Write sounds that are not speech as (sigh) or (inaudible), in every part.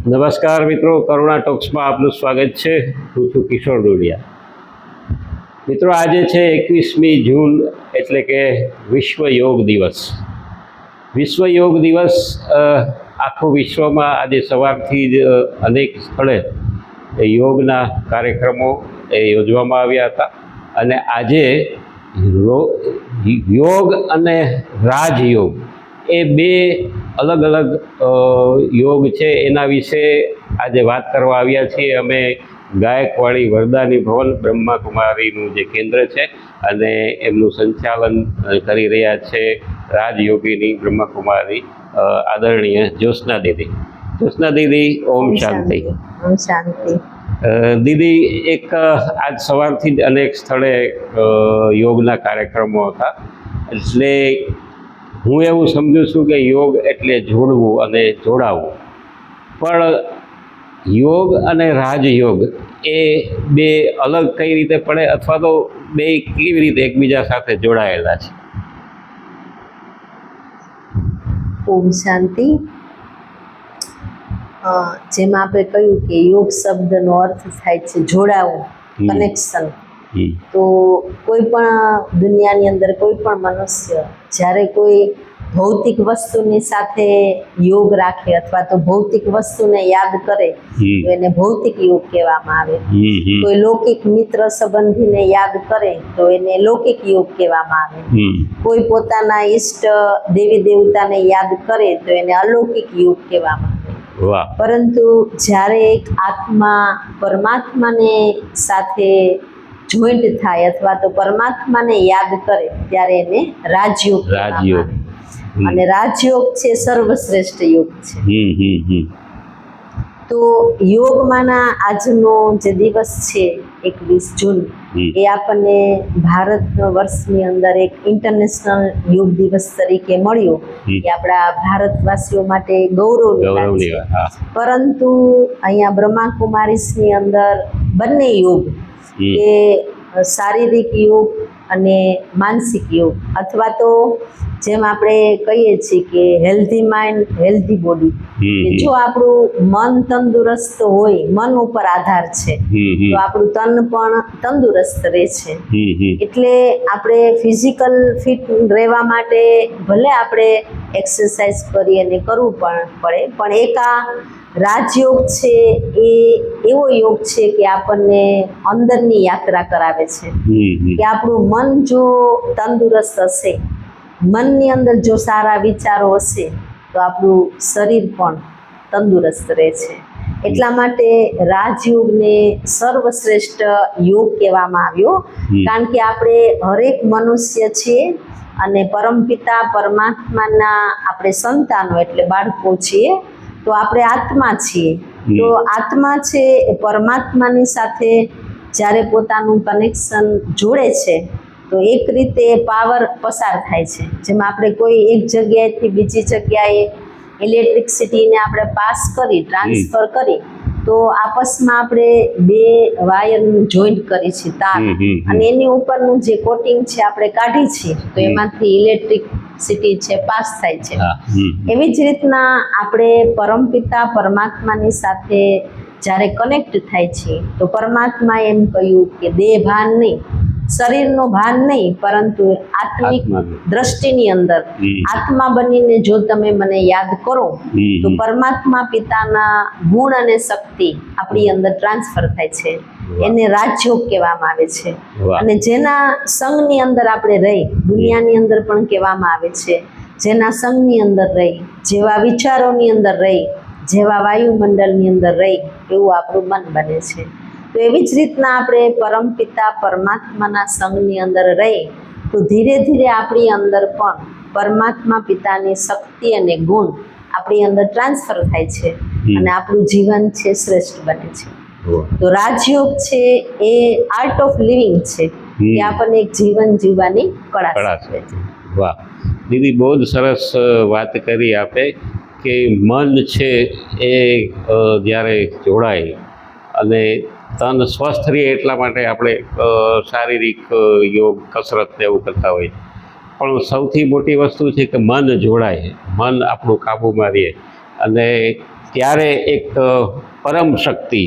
નમસ્કાર મિત્રો, કરુણા ટોક્સમાં આપનું સ્વાગત છે. હું છું કિશોર ડોડિયા. મિત્રો, આજે છે એકવીસમી જૂન, એટલે કે વિશ્વ યોગ દિવસ. વિશ્વ યોગ દિવસ આખું વિશ્વમાં આજે સવારથી જ અનેક સ્થળે યોગના કાર્યક્રમો એ યોજવામાં આવ્યા હતા. અને આજે યોગ અને રાજયોગ એ બે અલગ અલગ યોગ છે એના વિશે આજે વાત કરવા આવ્યા છીએ. અમે ગાયકવાડી વરદાની ભવન બ્રહ્માકુમારીનું જે કેન્દ્ર છે અને એમનું સંચાલન કરી રહ્યા છે રાજયોગીની બ્રહ્માકુમારી આદરણીય જ્યોત્સના દીદી. જ્યોત્સના દીદી ઓમ શાંતિ. ઓમ શાંતિ. દીદી એક આજ સવારથી જ અનેક સ્થળે યોગના કાર્યક્રમો હતા. એટલે હું એવું સમજુ છું કે યોગ એટલે જોડવું અને જોડાવવું પણ યોગ અને રાજયોગ એ બે અલગ કઈ રીતે પડે અથવા તો બે કેવી રીતે એકબીજા સાથે જોડાયેલા છે ઓમ શાંતિ જેમાં આપણે કહ્યું કે યોગ શબ્દનો અર્થ થાય છે જોડાવું. કનેક્શન. તો કોઈ પણ દુનિયાની અંદર કોઈ પણ મનુષ્ય જ્યારે કોઈ ભૌતિક વસ્તુની સાથે યોગ રાખે અથવા તો ભૌતિક વસ્તુને યાદ કરે તો એને ભૌતિક યોગ કહેવામાં આવે. કોઈ લૌકિક મિત્ર સંબંધીને યાદ કરે તો એને લૌકિક યોગ કહેવામાં આવે. કોઈ પોતાના ઈષ્ટ દેવી દેવતાને યાદ કરે તો એને અલૌકિક યોગ કહેવામાં આવે. પરંતુ જ્યારે એક આત્મા પરમાત્માને સાથે જોઈન્ટ થાય અથવા તો પરમાત્માને યાદ કરે ત્યારે એને રાજયોગ રાજયોગ. અને રાજયોગ છે સર્વશ્રેષ્ઠ યોગ છે. તો યોગમાંના આજનો જે દિવસ છે એકવીસ જૂન એ આપણને ભારત વર્ષની અંદર એક ઇન્ટરનેશનલ યોગ દિવસ તરીકે મળ્યો. એ આપણા ભારતવાસીઓ માટે ગૌરવ પરંતુ અહીંયા બ્રહ્માકુમારીસની અંદર બંને યોગ એ શારીરિક યોગ અને માનસિક યોગ અથવા તો જેમ આપણે કહીએ છીએ કે હેલ્ધી માઇન્ડ હેલ્ધી બોડી કે. જો આપણું મન તંદુરસ્ત હોય મન ઉપર આધાર છે. તો આપણું તન પણ તંદુરસ્ત રહે છે. એટલે આપણે ફિઝિકલ ફિટ રહેવા માટે ભલે આપણે એક્સરસાઇઝ કરીએ અને કરવું પણ પડે પણ એક આ રાજયોગ છે એ એવો યોગ છે કે આપણને અંદરની યાત્રા કરાવે છે. કે આપણું મન જો તંદુરસ્ત હશે મનની અંદર જો સારા વિચારો હશે તો આપણું શરીર પણ તંદુરસ્ત રહે છે એટલા માટે રાજયોગને સર્વશ્રેષ્ઠ યોગ કહેવામાં આવ્યો. કારણ કે આપણે હરેક મનુષ્ય છીએ અને પરમપિતા પરમાત્માના આપણે સંતાનો એટલે બાળકો છીએ. તો આપણે આત્મા છીએ. તો આત્મા છે એ પરમાત્માની સાથે જ્યારે પોતાનું કનેક્શન જોડે છે તો એક રીતે પાવર પસાર થાય છે. જેમાં આપણે કોઈ એક જગ્યાએથી બીજી જગ્યાએ ઇલેક્ટ્રિસિટીને આપણે પાસ કરી ટ્રાન્સફર કરી તો આપસમાં આપણે બે વાયરનું જોઈન્ટ કરી છે તાર. અને એની ઉપરનું જે કોટિંગ છે આપણે કાઢી છે તો એમાંથી એમાંથી ઇલેક્ટ્રિસિટી છે પાસ થાય છે. એવી જ રીતના આપણે પરમપિતા પરમાત્માની સાથે જ્યારે કનેક્ટ થાય છે તો પરમાત્મા એમ કહ્યું કે દેહ ભાન નહીં. શરીરનો ભાન નહીં પરંતુ આત્મિક દ્રષ્ટિની અંદર. આત્મા બનીને જો તમે મને યાદ કરો તો પરમાત્મા પિતાના ગુણ અને શક્તિ આપણી અંદર ટ્રાન્સફર થાય છે. એને રાજયોગ કહેવામાં આવે છે. અને જેના સંઘની અંદર આપણે રહી દુનિયાની અંદર પણ કહેવામાં આવે છે. જેના સંઘની અંદર રહી જેવા વિચારોની અંદર રહી જેવા વાયુમંડળની અંદર રહી એવું આપણું મન બને છે. તો એવી જ રીતના આપણે પરમપિતા પરમાત્માના સંઘની અંદર રહી તો ધીરે ધીરે આપણી અંદર પણ પરમાત્મા પિતાની શક્તિ અને ગુણ આપણી અંદર ટ્રાન્સફર થાય છે અને આપણું જીવન છે શ્રેષ્ઠ બને છે. તો રાજયોગ છે એ આર્ટ ઓફ લિવિંગ છે. એ આપણને એક જીવન જીવવાની કળા છે. વાહ. દીદી બહુ જ સરસ વાત કરી આપે કે મન છે એ જ્યારે જોડાય અને તન સ્વસ્થ રહે એટલા માટે આપણે શારીરિક યોગ, કસરત ને એવું કરતા હોય પણ સૌથી મોટી વસ્તુ છે કે મન જોડાય, મન આપણું કાબૂમાં રહે. અને ત્યારે એક પરમ શક્તિ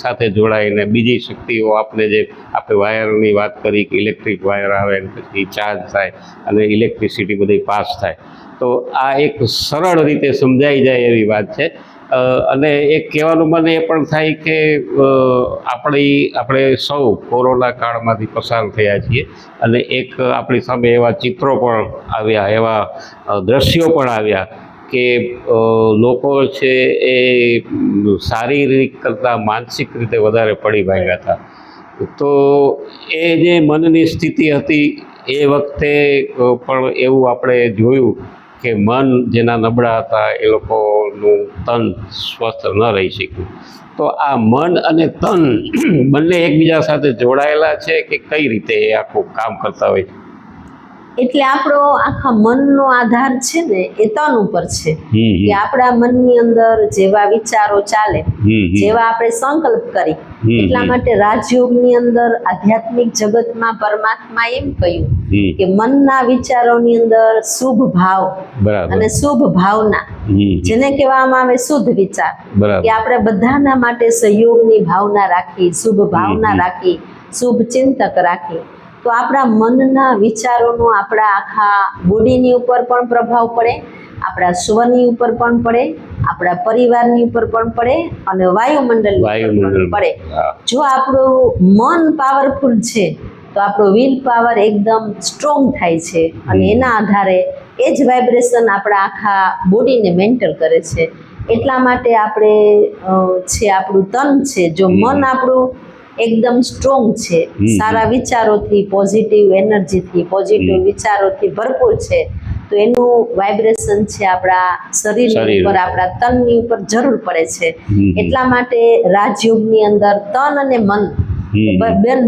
સાથે જોડાઈને બીજી શક્તિઓ આપણે જે આપણે વાયરની વાત કરી કે ઇલેક્ટ્રિક વાયર આવે પછી ચાર્જ થાય અને ઇલેક્ટ્રિસિટી બધી પાસ થાય. તો આ એક સરળ રીતે સમજાઈ જાય એવી વાત છે. અને એક કહેવાનું મને એ પણ થાય કે આપણી, આપણે સૌ કોરોના કાળમાંથી પસાર થયા છીએ અને એક આપણી સામે એવા ચિત્રો પણ આવ્યા, એવા દ્રશ્યો પણ આવ્યા કે લોકો છે એ શારીરિક કરતાં માનસિક રીતે વધારે પડી ભાગ્યા હતા. તો એ જે મનની સ્થિતિ હતી એ વખતે પણ એવું આપણે જોયું કે મન જેના નબળા હતા એ લોકોનું તન સ્વસ્થ ન રહી શક્યું. તો આ મન અને તન (clears throat) બંને એકબીજા સાથે જોડાયેલા છે કે કઈ રીતે એ આખું કામ કરતા હોય એટલે આપણો આખા મનનો આધાર છે ને એ તન ઉપર છે. કે આપણા મનની અંદર જેવા વિચારો ચાલે જેવા આપણે સંકલ્પ કરી એટલા માટે રાજયોગની અંદર આધ્યાત્મિક જગતમાં પરમાત્મા એમ કહ્યું. કે મનના વિચારોની અંદર શુભ ભાવ અને શુભ ભાવના જેને કહેવામાં આવે શુદ્ધ વિચાર કે આપણે બધાના માટે સહયોગની ભાવના રાખી શુભ ભાવના રાખી શુભ ચિંતક રાખી. તો આપણા મનના વિચારોનો આપણા આખા બોડીની ઉપર પણ પ્રભાવ પડે આપણા સ્વની ઉપર પણ પડે આપણા પરિવારની ઉપર પણ પડે અને વાયુમંડળની ઉપર પણ વાયુમંડળ પડે. જો આપણું મન પાવરફુલ છે તો આપણો વિલ પાવર એકદમ સ્ટ્રોંગ થાય છે અને એના આધારે એ જ વાઇબ્રેશન આપણા આખા બોડીને મેન્ટલ કરે છે. એટલા માટે આપણે છે આપણું તન છે. જો મન આપણું એકદમ સ્ટ્રોંગ છે સારા વિચારોથી પોઝિટિવ એનર્જીથી પોઝિટિવ વિચારોથી ભરપૂર છે તો એનું વાઇબ્રેશન છે આપણા શરીર ઉપર. આપણા તનની ઉપર જરૂર પડે છે. એટલા માટે રાજયોગની અંદર તન અને મન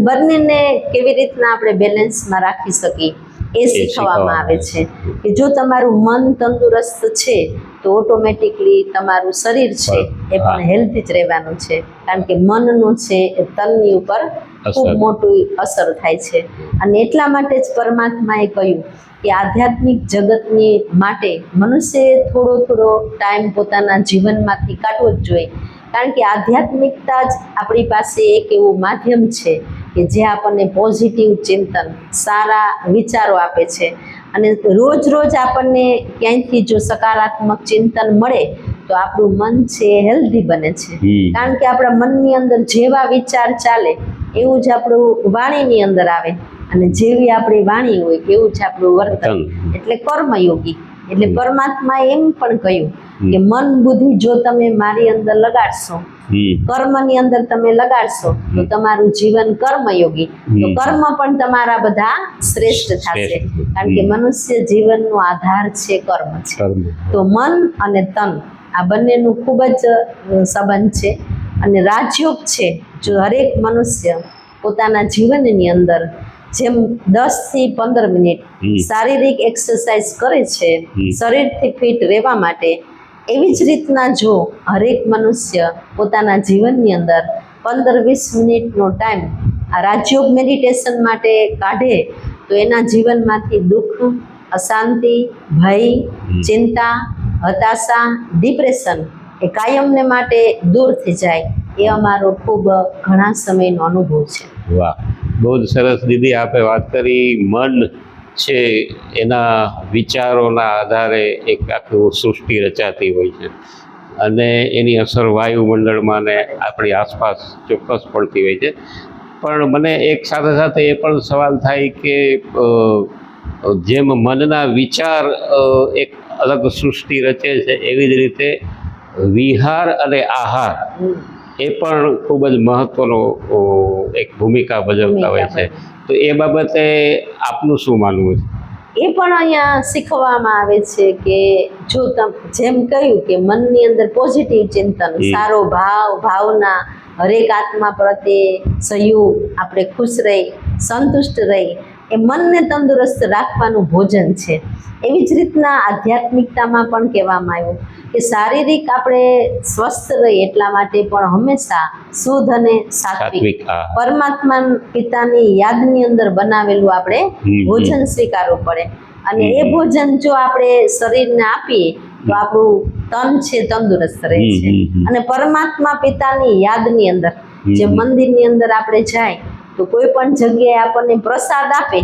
બંનેને કેવી રીતના આપણે બેલેન્સમાં રાખી શકીએ? એ શીખવવામાં આવે છે કે જો તમારું મન તંદુરસ્ત છે તો ઓટોમેટિકલી તમારું શરીર છે એ પણ હેલ્ધી જ રહેવાનું છે. કારણ કે મનનું છે એ તનની ઉપર ખૂબ. મોટું અસર થાય છે. અને એટલા માટે જ પરમાત્માએ કહ્યું કે આધ્યાત્મિક જગતની માટે મનુષ્યએ થોડો થોડો ટાઈમ પોતાના જીવનમાંથી કાઢવો જ જોઈએ. કારણ કે આધ્યાત્મિકતા જ આપણી પાસે એક એવું માધ્યમ છે કે જે આપણને પોઝિટિવ ચિંતન સારા વિચારો આપે છે. અને રોજ રોજ આપણને ક્યાંયથી જો સકારાત્મક ચિંતન મળે તો આપણું મન છે એ હેલ્ધી બને છે. કારણ કે આપણા મનની અંદર જેવા વિચાર ચાલે એવું જ આપણું વાણીની અંદર આવે. અને જેવી આપણી વાણી હોય એવું જ આપણું વર્તન. એટલે કર્મયોગી. એટલે પરમાત્મા એમ પણ કહ્યું. કે મન બુદ્ધિ જો તમે મારી અંદર લગાડશો કર્મની અંદર તમે લગાડશો તો તમારું જીવન કર્મયોગી. તો કર્મ પણ તમારા બધા શ્રેષ્ઠ થશે. કારણ કે. મનુષ્ય જીવનનો આધાર છે કર્મ છે. તો મન અને તન આ બંનેનું ખૂબ જ સંબંધ છે. અને રાજયોગ છે જો હરેક મનુષ્ય પોતાના જીવનની અંદર જેમ દસથી પંદર મિનિટ શારીરિક એક્સરસાઇઝ કરે છે. શરીરથી ફિટ રહેવા માટે એવી જ રીતના જો હરેક મનુષ્ય પોતાના જીવનની અંદર પંદર વીસ મિનિટનો ટાઈમ આ રાજયોગ મેડિટેશન માટે કાઢે તો એના જીવનમાંથી દુઃખ અશાંતિ ભય ચિંતા હતાશા ડિપ્રેશન એ કાયમને માટે દૂર થઈ જાય એ અમારો ખૂબ ઘણા સમયનો અનુભવ છે. વાહ બહુ જ સરસ દીદી આપે વાત કરી મન છે એના વિચારોના આધારે એક આખું સૃષ્ટિ રચાતી હોય છે. અને એની અસર વાયુમંડળમાં ને આપણી આસપાસ ચોક્કસ પડતી હોય છે. પણ મને એક સાથે સાથે એ પણ સવાલ થાય કે જેમ મનના વિચાર એક અલગ સૃષ્ટિ રચે છે, એવી જ રીતે વિહાર અને આહાર એ પણ ખૂબ જ મહત્વનો એક ભૂમિકા ભજવતા હોય છે. તો એ બાબતે આપનું શું માનવું છે? એ પણ અહીંયા શીખવવામાં આવે છે કે જો તમ જેમ કહ્યું કે મનની અંદર પોઝિટિવ ચિંતન સારો ભાવ ભાવના હરેક આત્મા પ્રત્યે સહયોગ આપણે ખુશ રહી સંતુષ્ટ રહી એ મનને તંદુરસ્ત રાખવાનું ભોજન છે. એવી જ રીતના આધ્યાત્મિકતામાં પણ કહેવામાં આવ્યું કે શારીરિક આપણે સ્વસ્થ રહીએ એટલા માટે પણ હંમેશા શુદ્ધ અને સાત્વિક. પરમાત્મા પિતાની યાદની અંદર બનાવેલું આપણે ભોજન સ્વીકારવું પડે. અને એ ભોજન જો આપણે શરીરને આપીએ તો આપણું તન છે તંદુરસ્ત રહે છે. અને પરમાત્મા પિતાની યાદની અંદર જે મંદિરની અંદર આપણે જાય તો કોઈ પણ જગ્યાએ આપણને પ્રસાદ આપે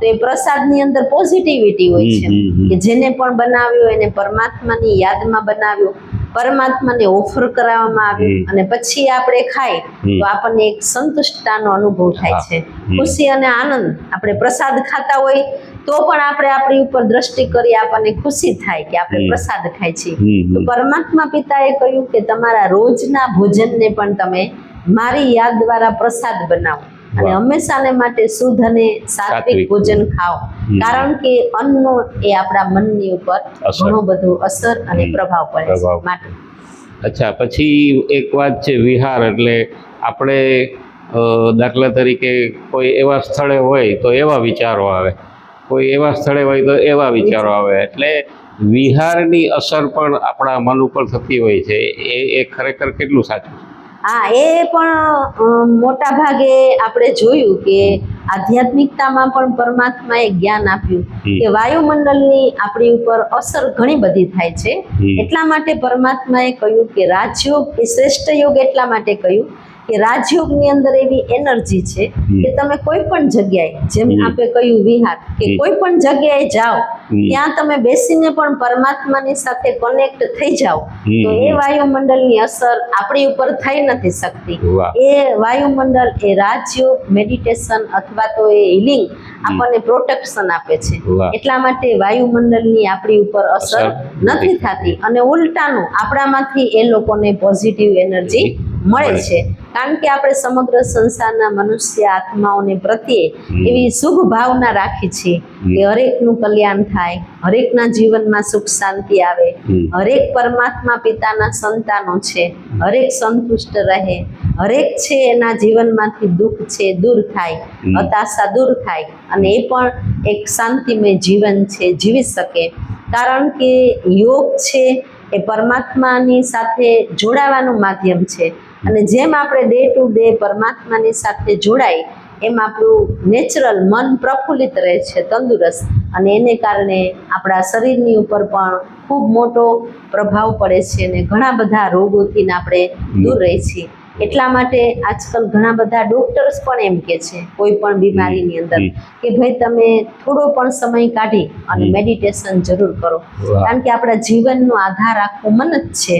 તો એ પ્રસાદની અંદર પોઝિટિવિટી હોય છે. કે જેને પણ બનાવ્યો એને પરમાત્માની યાદમાં બનાવ્યો પરમાત્માને ઓફર કરાવવામાં આવ્યો અને પછી આપણે ખાઈ તો આપણને એક સંતુષ્ટતાનો અનુભવ થાય છે. ખુશી અને આનંદ આપણે પ્રસાદ ખાતા હોય તો પણ આપણે આપણી ઉપર દ્રષ્ટિ કરી આપણને ખુશી થાય કે આપણે પ્રસાદ ખાય છીએ. તો પરમાત્મા પિતાએ કહ્યું કે તમારા રોજના ભોજનને પણ તમે મારી યાદ દ્વારા પ્રસાદ બનાવો. અને. હંમેશાને માટે શુદ્ધ અને સાત્વિક ભોજન ખાઓ. કારણ કે અન્નનો એ આપણા મનની ઉપર. ઘણો બધો અસર અને પ્રભાવ પડે છે માટે. અચ્છા પછી એક વાત છે વિહાર એટલે આપણે દાખલા તરીકે કોઈ એવા સ્થળે હોય તો એવા વિચારો આવે. કોઈ એવા સ્થળે હોય તો એવા વિચારો આવે. એટલે વિહારની અસર પણ આપણા મન ઉપર થતી હોય છે. એ એ ખરેખર કેટલું સાચું છે? હા એ પણ મોટા ભાગે આપણે જોયું કે આધ્યાત્મિકતામાં પણ પરમાત્માએ જ્ઞાન આપ્યું. કે વાયુમંડળની આપણી ઉપર અસર ઘણી બધી થાય છે એટલા માટે પરમાત્માએ કહ્યું કે રાજયોગ એ શ્રેષ્ઠ યોગ એટલા માટે કહ્યું કે રાજયોગની અંદર એવી એનર્જી છે કે તમે કોઈ પણ જગ્યાએ જેમ. આપણે કહ્યું વિહાર કે કોઈ પણ જગ્યાએ જાઓ ત્યાં તમે બેસીને પણ પરમાત્માની સાથે કનેક્ટ થઈ જાઓ. તો એ વાયુમંડળની અસર આપણી ઉપર થઈ નથી શકતી. એ વાયુમંડળ એ રાજયોગ મેડિટેશન અથવા તો એ હિલિંગ આપણને પ્રોટેક્શન આપે છે. એટલા માટે વાયુમંડળની આપણી ઉપર અસર નથી થતી. અને ઉલટાનું આપણામાંથી એ લોકોને પોઝિટિવ એનર્જી મળે. છે. કારણ કે આપણે સમગ્ર સંસારના મનુષ્ય આત્માઓને પ્રત્યે એવી શુભ ભાવના રાખી છે કે હરેકનું કલ્યાણ થાય હરેકના જીવનમાં સુખ શાંતિ આવે. હરેક પરમાત્મા પિતાના સંતાનો છે હરેક સંતુષ્ટ રહે હરેક છે એના જીવનમાંથી દુઃખ છે દૂર થાય હતાશા દૂર થાય અને એ પણ એક શાંતિમય જીવન છે જીવી શકે. કારણ કે યોગ છે એ પરમાત્માની સાથે જોડાવાનું માધ્યમ છે. અને જેમ આપણે ડે ટુ ડે પરમાત્માની સાથે જોડાય એમ આપણું નેચરલ મન પ્રફુલ્લિત રહે છે તંદુરસ્ત. અને એને કારણે આપણા શરીરની ઉપર પણ ખૂબ મોટો પ્રભાવ પડે છે અને ઘણા બધા રોગોથી આપણે દૂર રહી છીએ. એટલા માટે આજકાલ ઘણા બધા ડોક્ટર્સ પણ એમ કે છે કોઈ પણ બીમારીની અંદર કે ભાઈ તમે થોડો પણ સમય કાઢી અને મેડિટેશન જરૂર કરો. કારણ કે આપણા જીવનનો આધાર આખો મન જ છે.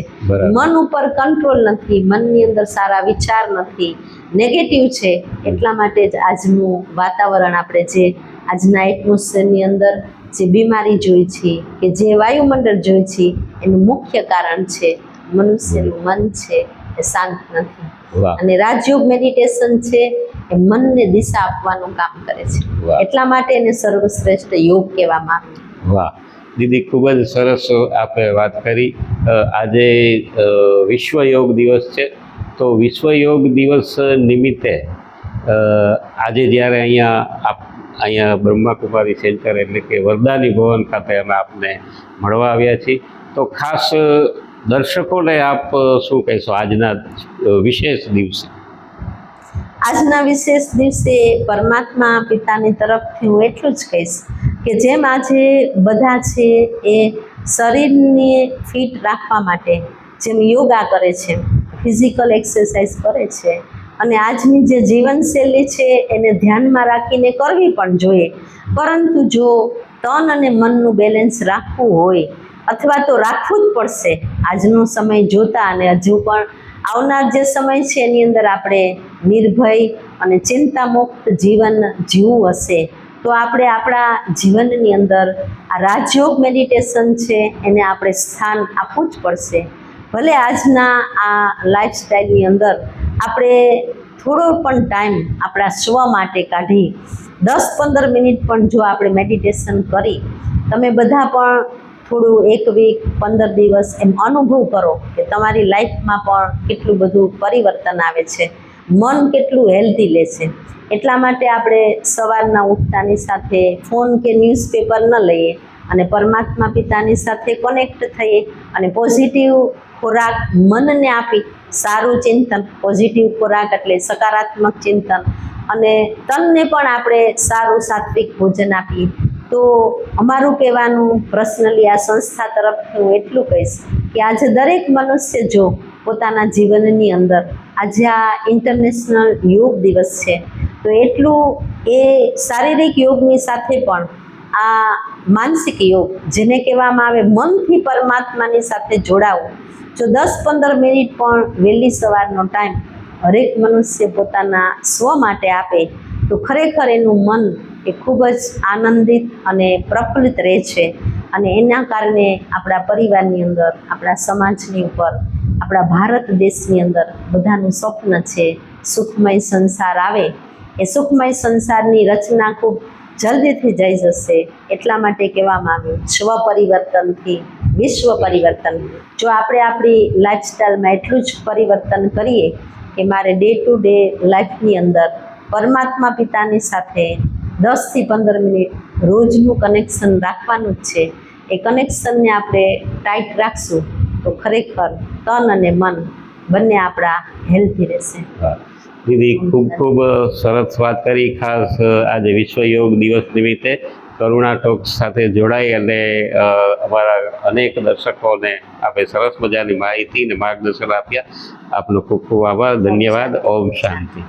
મન ઉપર કંટ્રોલ નથી મનની અંદર સારા વિચાર નથી નેગેટિવ છે. એટલા માટે જ આજનું વાતાવરણ આપણે જે આજના એટમોસ્ફિયરની અંદર જે બીમારી જોઈ છે કે જે વાયુમંડળ જોઈ છે એનું મુખ્ય કારણ છે મનુષ્યનું મન છે. એ શાંત નથી. અને રાજયોગ મેડિટેશન છે એ મનને દિશા આપવાનું કામ કરે છે. એટલા માટે એને સર્વશ્રેષ્ઠ યોગ કહેવામાં આવે વાહ. દીદી ખૂબ જ સરસ આપણે વાત કરી. આજે વિશ્વ યોગ દિવસ છે. તો વિશ્વ યોગ દિવસ નિમિત્તે આજે જ્યારે અહીંયા આપ અહીંયા બ્રહ્માકુમારી સેન્ટર એટલે કે વરદાની ભવન ખાતે અમે આપને મળવા આવ્યા છીએ. તો ખાસ દર્શકોને આપ શું કહેશો આજના વિશેષ દિવસે? આજના વિશેષ દિવસે પરમાત્મા પિતાની તરફથી હું એટલું જ કહીશ કે જેમ આજે બધા છે એ શરીરને ફિટ રાખવા માટે જેમ યોગા કરે છે, ફિઝિકલ એક્સરસાઇઝ કરે છે અને આજની જે જીવનશૈલી છે એને ધ્યાનમાં રાખીને કરવી પણ જોઈએ. પરંતુ જો તન અને મનનું બેલેન્સ રાખવું હોય અથવા તો રાખવું જ પડશે. આજનો સમય જોતા અને હજુ પણ આવનાર જે સમય છે એની અંદર આપણે નિર્ભય અને ચિંતામુક્ત જીવન જીવવું હશે. તો આપણે આપણા જીવનની અંદર આ રાજયોગ મેડિટેશન છે એને આપણે સ્થાન આપવું જ પડશે. ભલે આજના આ લાઈફસ્ટાઈલની અંદર આપણે થોડો પણ ટાઈમ આપણા સ્વ માટે કાઢી દસ પંદર મિનિટ પણ જો આપણે મેડિટેશન કરી, તમે બધા પણ થોડું એક વીક પંદર દિવસ એમ અનુભવ કરો કે તમારી લાઈફમાં પણ કેટલું બધું પરિવર્તન આવે છે. મન કેટલું હેલ્ધી લે છે. એટલા માટે આપણે સવારના ઉઠતાની સાથે ફોન કે ન્યૂઝપેપર ન લઈએ અને પરમાત્મા પિતાની સાથે કનેક્ટ થઈએ અને પોઝિટિવ ખોરાક મનને આપી સારું ચિંતન પોઝિટિવ ખોરાક એટલે સકારાત્મક ચિંતન અને તનને પણ આપણે સારું સાત્વિક ભોજન આપીએ. તો અમારું કહેવાનું પર્સનલી આ સંસ્થા તરફ હું એટલું કહીશ કે આજે દરેક મનુષ્ય જો પોતાના જીવનની અંદર આજે આ ઇન્ટરનેશનલ યોગ દિવસ છે, તો એટલું એ શારીરિક યોગની સાથે પણ આ માનસિક યોગ જેને કહેવામાં આવે મનથી પરમાત્માની સાથે જોડાવું. જો દસ પંદર મિનિટ પણ વહેલી સવારનો ટાઈમ હરેક મનુષ્ય પોતાના સ્વ માટે આપે, તો ખરેખર એનું મન એ ખૂબ જ આનંદિત અને પ્રફુલ્લિત રહે છે. અને એના કારણે આપણા પરિવારની અંદર, આપણા સમાજની ઉપર, આપણા ભારત દેશની અંદર બધાનું સ્વપ્ન છે સુખમય સંસાર આવે. એ સુખમય સંસારની રચના ખૂબ જલ્દીથી જઈ જશે એટલા માટે કહેવામાં આવ્યું સ્વ પરિવર્તનથી વિશ્વ પરિવર્તન. જો આપણે આપણી લાઈફસ્ટાઈલમાં એટલું જ પરિવર્તન કરીએ કે મારે ડે ટુ ડે લાઈફની અંદર પરમાત્મા પિતાની સાથે દસથી પંદર મિનિટ રોજનું કનેક્શન રાખવાનું જ છે. એ કનેક્શનને આપણે ટાઈટ રાખશું તો ખરેખર તન અને મન બંને આપણા હેલ્ધી રહેશે. દીદી, ખૂબ ખૂબ સરસ વાત કરી. ખાસ આજે વિશ્વ યોગ દિવસ નિમિત્તે કરુણા ટોક્સ સાથે જોડાઈ અને અમારા અનેક દર્શકોને આપે સરસ મજાની માહિતી અને માર્ગદર્શન આપ્યા. આપનો ખૂબ ખૂબ આભાર. ધન્યવાદ. ઓમ શાંતિ.